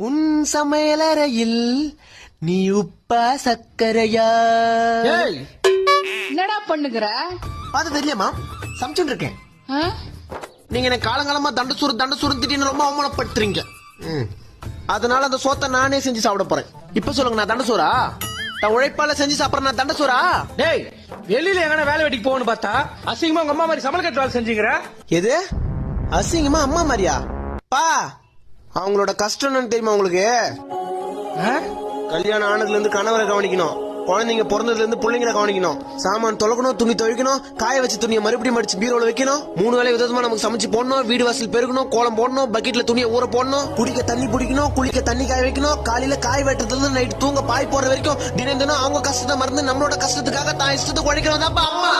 உன் சமையலறையில் நீ உப்பா சக்கரையா ஏய்! என்னடா பண்ணுகிற? பார்த்து தெரியலையாமா சமைச்சுட்டு இருக்கேன்? நீங்க என்ன காலங்காலமா தண்ட சோறு தண்ட சோறு திடீர்னு ரொம்ப அவமானப்படுத்துறீங்க. ம். அதனால அந்த சோத்தை நானே செஞ்சு சாப்பிட போறேன். இப்ப சொல்லுங்க நான் தண்ட சோறா? நான் உழைப்பால செஞ்சு சாப்பிடுறேன் நான் தண்ட சோறா? டேய் வெளியில எங்கனா வேலை வெட்டிக்கு போகணும்னு பார்த்தா அசிங்கமா உங்க அம்மா மாதிரி சமையல் கட்டு வேலை செஞ்சீங்கிற எது? அசிங்கமா அம்மா மாதிரியா? அவங்களோட கஷ்டம் என்னன்னு தெரியுமா உங்களுக்கு? கல்யாணம் ஆனதுல இருந்து கணவரை கவனிக்கணும். குழந்தைங்க பிறந்ததுல இருந்து பிள்ளைங்களை கவனிக்கணும். சாமான் தொலைக்கணும் துணி துவைக்கணும் காய வச்ச துணியை மறுபடியும் மடிச்சு பீரோல வைக்கணும். மூணு வேளை விதமா நமக்கு சமைச்சு போடணும் வீடு வாசல் பெருக்கணும் கோலம் போடணும் பக்கெட்ல துணியை ஊற போடணும் குடிக்க தண்ணி பிடிக்கணும் குளிக்க தண்ணி காய வைக்கணும் காலையில காய் வெட்டுறதுல இருந்து நைட் தூங்க பாய் போற வரைக்கும் தினம் தினம் அவங்க கஷ்டத்தை மறந்து நம்மளோட கஷ்டத்துக்காக தான் இஷ்டத்துக்கு உழைக்கணும் தான்ப்பா அம்மா.